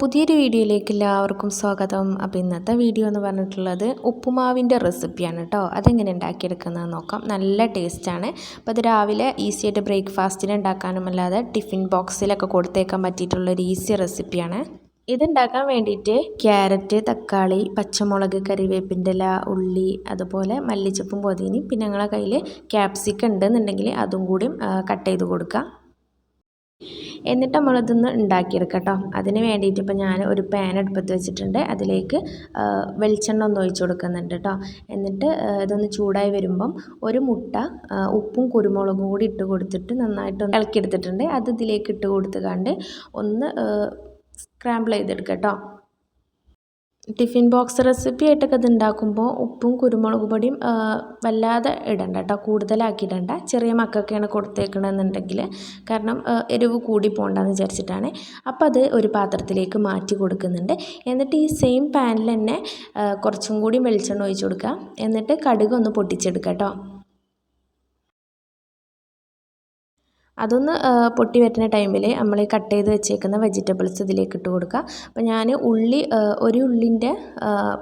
പുതിയൊരു വീഡിയോയിലേക്ക് എല്ലാവർക്കും സ്വാഗതം. അപ്പോൾ ഇന്നത്തെ വീഡിയോ എന്ന് പറഞ്ഞിട്ടുള്ളത് ഉപ്പുമാവിന്റെ റെസിപ്പിയാണ് കേട്ടോ. അതെങ്ങനെ ഉണ്ടാക്കിയെടുക്കുന്നത് നോക്കാം. നല്ല ടേസ്റ്റാണ്. അപ്പോൾ അത് രാവിലെ ഈസി ആയിട്ട് ബ്രേക്ക്ഫാസ്റ്റിന് ഉണ്ടാക്കാനും അല്ലാതെ ടിഫിൻ ബോക്സിലൊക്കെ കൊടുത്തേക്കാൻ പറ്റിയിട്ടുള്ളൊരു ഈസി റെസിപ്പിയാണ്. ഇതുണ്ടാക്കാൻ വേണ്ടിയിട്ട് ക്യാരറ്റ് തക്കാളി പച്ചമുളക് കറിവേപ്പിന്റെ ഇല ഉള്ളി അതുപോലെ മല്ലിച്ചപ്പും പൊതിനി പിന്നെ ഞങ്ങളുടെ കയ്യിൽ ക്യാപ്സിക്കം ഉണ്ടെന്നുണ്ടെങ്കിൽ അതും കൂടി കട്ട് ചെയ്ത് കൊടുക്കാം. എന്നിട്ട് നമ്മളിതൊന്ന് ഉണ്ടാക്കിയെടുക്കട്ടോ കേട്ടോ. അതിന് വേണ്ടിയിട്ട് ഇപ്പോൾ ഞാൻ ഒരു പാൻ എടുപ്പത്ത് വെച്ചിട്ടുണ്ട്. അതിലേക്ക് വെളിച്ചെണ്ണ ഒന്ന് ഒഴിച്ചു കൊടുക്കുന്നുണ്ട് കേട്ടോ. എന്നിട്ട് ഇതൊന്ന് ചൂടായി വരുമ്പം ഒരു മുട്ട ഉപ്പും കുരുമുളകും കൂടി ഇട്ട് കൊടുത്തിട്ട് നന്നായിട്ടൊന്ന് ഇളക്കിയെടുത്തിട്ടുണ്ട്. അത് ഇതിലേക്ക് ഇട്ട് കൊടുത്തുകൊണ്ട് ഒന്ന് സ്ക്രാമ്പിൾ ചെയ്തെടുക്കാം കേട്ടോ. ടിഫിൻ ബോക്സ് റെസിപ്പി ആയിട്ടൊക്കെ ഇത് ഉണ്ടാക്കുമ്പോൾ ഉപ്പും കുരുമുളക് പൊടിയും വല്ലാതെ ഇടണ്ട കേട്ടോ കൂടുതലാക്കി ഇടണ്ട ചെറിയ മക്കൾക്കാണ് കൊടുത്തേക്കണമെന്നുണ്ടെങ്കിൽ കാരണം എരിവ് കൂടി പോകണ്ടെന്ന് വിചാരിച്ചിട്ടാണ്. അപ്പോൾ അത് ഒരു പാത്രത്തിലേക്ക് മാറ്റി കൊടുക്കുന്നുണ്ട്. എന്നിട്ട് ഈ സെയിം പാനിൽ തന്നെ കുറച്ചും കൂടി വെളിച്ചെണ്ണ ഒഴിച്ച് കൊടുക്കുക എന്നിട്ട് കടുക് ഒന്ന് പൊട്ടിച്ചെടുക്കുക കേട്ടോ അതൊന്ന് പൊട്ടി വരുന്ന ടൈമിൽ നമ്മൾ കട്ട് ചെയ്ത് വെച്ചേക്കുന്ന വെജിറ്റബിൾസ് ഇതിലേക്ക് ഇട്ട് കൊടുക്കുക. അപ്പോൾ ഞാൻ ഉള്ളി ഒരു ഉള്ളിന്റെ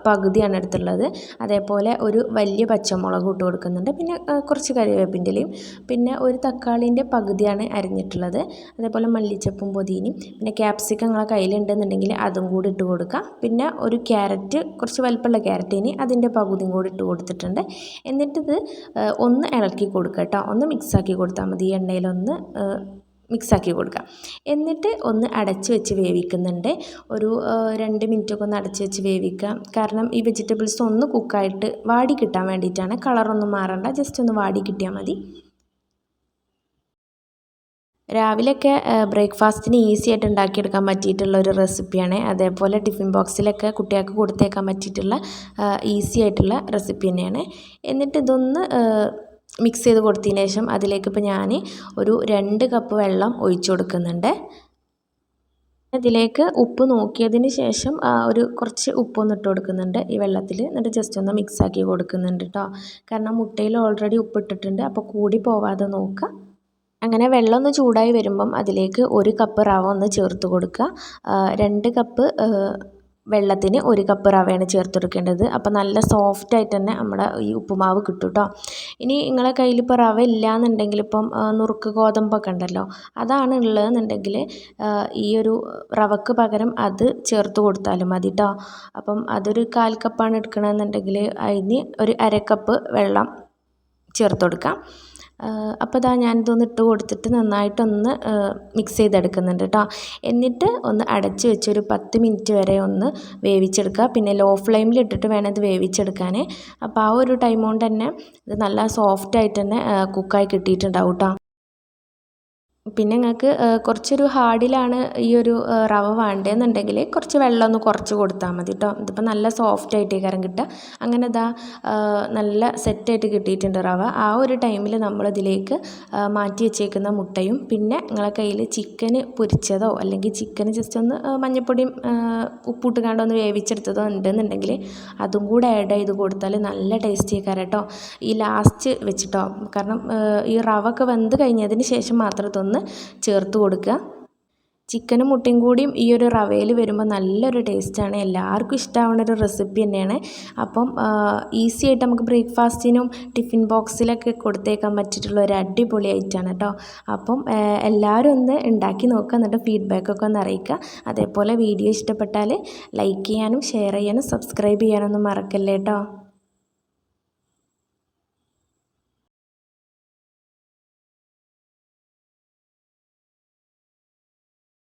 പകുതിയാണ് എടുത്തുള്ളത് അതേപോലെ ഒരു വലിയ പച്ചമുളക് ഇട്ട് കൊടുക്കുന്നുണ്ട്. പിന്നെ കുറച്ച് കറിവേപ്പിന്റെലയും പിന്നെ ഒരു തക്കാളിന്റെ പകുതിയാണ് അരിഞ്ഞിട്ടുള്ളത്. അതേപോലെ മല്ലിച്ചപ്പും പൊതിനും പിന്നെ ക്യാപ്സിക്കം നിങ്ങളെ കയ്യിലുണ്ടെന്നുണ്ടെങ്കിൽ അതും കൂടി ഇട്ട് കൊടുക്കുക. പിന്നെ ഒരു ക്യാരറ്റ് കുറച്ച് വലുപ്പമുള്ള ക്യാരറ്റ് ഇനി അതിന്റെ പകുതിയും കൂടി ഇട്ട് കൊടുത്തിട്ടുണ്ട്. എന്നിട്ടിത് ഒന്ന് ഇളക്കി കൊടുക്കുക കേട്ടോ. ഒന്ന് മിക്സാക്കി കൊടുത്താൽ മതി. എണ്ണയിലൊന്ന് മിക്സാക്കി കൊടുക്കുക. എന്നിട്ട് ഒന്ന് അടച്ച് വെച്ച് വേവിക്കുന്നുണ്ട്. ഒരു രണ്ട് മിനിറ്റൊക്കെ ഒന്ന് അടച്ച് വെച്ച് വേവിക്കുക. കാരണം ഈ വെജിറ്റബിൾസ് ഒന്ന് കുക്കായിട്ട് വാടി കിട്ടാൻ വേണ്ടിയിട്ടാണ്. കളറൊന്നും മാറണ്ട. ജസ്റ്റ് ഒന്ന് വാടി കിട്ടിയാൽ മതി. രാവിലെയൊക്കെ ബ്രേക്ക്ഫാസ്റ്റിന് ഈസി ആയിട്ട് ഉണ്ടാക്കിയെടുക്കാൻ പറ്റിയിട്ടുള്ള ഒരു റെസിപ്പിയാണ്. അതേപോലെ ടിഫിൻ ബോക്സിലൊക്കെ കുട്ടികൾക്ക് കൊടുത്തേക്കാൻ പറ്റിയിട്ടുള്ള ഈസി ആയിട്ടുള്ള റെസിപ്പി തന്നെയാണ്. എന്നിട്ട് ഇതൊന്ന് മിക്സ് ചെയ്ത് കൊടുത്തതിന് ശേഷം അതിലേക്ക് ഇപ്പോൾ ഞാൻ ഒരു രണ്ട് കപ്പ് വെള്ളം ഒഴിച്ചു കൊടുക്കുന്നുണ്ട്. ഇതിലേക്ക് ഉപ്പ് നോക്കിയതിന് ശേഷം ഒരു കുറച്ച് ഉപ്പൊന്ന് ഇട്ട് കൊടുക്കുന്നുണ്ട് ഈ വെള്ളത്തിൽ. എന്നിട്ട് ജസ്റ്റ് ഒന്ന് മിക്സ് ആക്കി കൊടുക്കുന്നുണ്ട് കേട്ടോ കാരണം മുട്ടയിൽ ഓൾറെഡി ഉപ്പ് ഇട്ടിട്ടുണ്ട്. അപ്പോൾ കൂടി പോവാതെ നോക്കുക. അങ്ങനെ വെള്ളം ഒന്ന് ചൂടായി വരുമ്പം അതിലേക്ക് ഒരു കപ്പ് റവ ഒന്ന് ചേർത്ത് കൊടുക്കുക. രണ്ട് കപ്പ് വെള്ളത്തിന് ഒരു കപ്പ് റവയാണ് ചേർത്ത് കൊടുക്കേണ്ടത് അപ്പോൾ നല്ല സോഫ്റ്റ് ആയിട്ട് തന്നെ നമ്മുടെ ഈ ഉപ്പുമാവ് കിട്ടും കേട്ടോ ഇനി നിങ്ങളെ കയ്യിൽ ഇപ്പോൾ റവ ഇല്ല എന്നുണ്ടെങ്കിൽ ഇപ്പം നുറുക്ക് ഗോതമ്പൊക്കെ ഉണ്ടല്ലോ അതാണ് ഉള്ളതെന്നുണ്ടെങ്കിൽ ഈ ഒരു റവക്ക് പകരം അത് ചേർത്ത് കൊടുത്താലും മതി കേട്ടോ അപ്പം അതൊരു കാൽ കപ്പാണ് എടുക്കണമെന്നുണ്ടെങ്കിൽ അതിന് ഒരു അര കപ്പ് വെള്ളം ചേർത്ത് കൊടുക്കാം അപ്പോൾ ഇതാ ഞാനിതൊന്ന് ഇട്ട് കൊടുത്തിട്ട് നന്നായിട്ടൊന്ന് മിക്സ് ചെയ്തെടുക്കുന്നുണ്ട് കേട്ടോ എന്നിട്ട് ഒന്ന് അടച്ച് വെച്ച് ഒരു പത്ത് മിനിറ്റ് വരെ ഒന്ന് വേവിച്ചെടുക്കുക. പിന്നെ ലോ ഫ്ലെയിമിൽ ഇട്ടിട്ട് വേണം ഇത് വേവിച്ചെടുക്കാൻ അപ്പോൾ ആ ഒരു ടൈം കൊണ്ട് തന്നെ ഇത് നല്ല സോഫ്റ്റ് ആയിട്ട് തന്നെ കുക്കായി കിട്ടിയിട്ടുണ്ടാവും കേട്ടോ പിന്നെ നിങ്ങൾക്ക് കുറച്ചൊരു ഹാർഡിലാണ് ഈ ഒരു റവ വേണ്ടതെന്നുണ്ടെങ്കിൽ കുറച്ച് വെള്ളം ഒന്ന് കുറച്ച് കൊടുത്താൽ മതി കേട്ടോ ഇതിപ്പോൾ നല്ല സോഫ്റ്റ് ആയിട്ട് കരം കിട്ടുക. അങ്ങനെ ഇതാ നല്ല സെറ്റായിട്ട് കിട്ടിയിട്ടുണ്ട് റവ. ആ ഒരു ടൈമിൽ നമ്മളിതിലേക്ക് മാറ്റി വെച്ചേക്കുന്ന മുട്ടയും പിന്നെ നിങ്ങളെ കയ്യിൽ ചിക്കന് പൊരിച്ചതോ അല്ലെങ്കിൽ ചിക്കന് ജസ്റ്റ് ഒന്ന് മഞ്ഞപ്പൊടിയും ഉപ്പിട്ട് ഒന്ന് വേവിച്ചെടുത്തതോ ഉണ്ടെന്നുണ്ടെങ്കിൽ അതും കൂടെ ആഡ് ചെയ്ത് കൊടുത്താൽ നല്ല ടേസ്റ്റി ആക്കാറ് കേട്ടോ ഈ ലാസ്റ്റ് വെച്ചിട്ടോ കാരണം ഈ റവ ഒക്കെ വെന്ത് കഴിഞ്ഞതിന് ശേഷം മാത്രം ഒന്ന് ചേർത്ത് കൊടുക്കുക. ചിക്കനും മുട്ടയും കൂടിയും ഈ ഒരു റവയിൽ വരുമ്പോൾ നല്ലൊരു ടേസ്റ്റാണ്. എല്ലാവർക്കും ഇഷ്ടമാവുന്ന ഒരു റെസിപ്പി തന്നെയാണ്. അപ്പം ഈസി ആയിട്ട് നമുക്ക് ബ്രേക്ക്ഫാസ്റ്റിനും ടിഫിൻ ബോക്സിലൊക്കെ കൊടുത്തേക്കാൻ പറ്റിയിട്ടുള്ള ഒരു അടിപൊളി ഐറ്റമാണ് കേട്ടോ. അപ്പം എല്ലാവരും ഒന്ന് ഉണ്ടാക്കി നോക്കുക എന്നിട്ട് ഫീഡ്ബാക്കൊക്കെ ഒന്ന് അറിയിക്കുക. അതേപോലെ വീഡിയോ ഇഷ്ടപ്പെട്ടാൽ ലൈക്ക് ചെയ്യാനും ഷെയർ ചെയ്യാനും സബ്സ്ക്രൈബ് ചെയ്യാനൊന്നും മറക്കല്ലേ കേട്ടോ.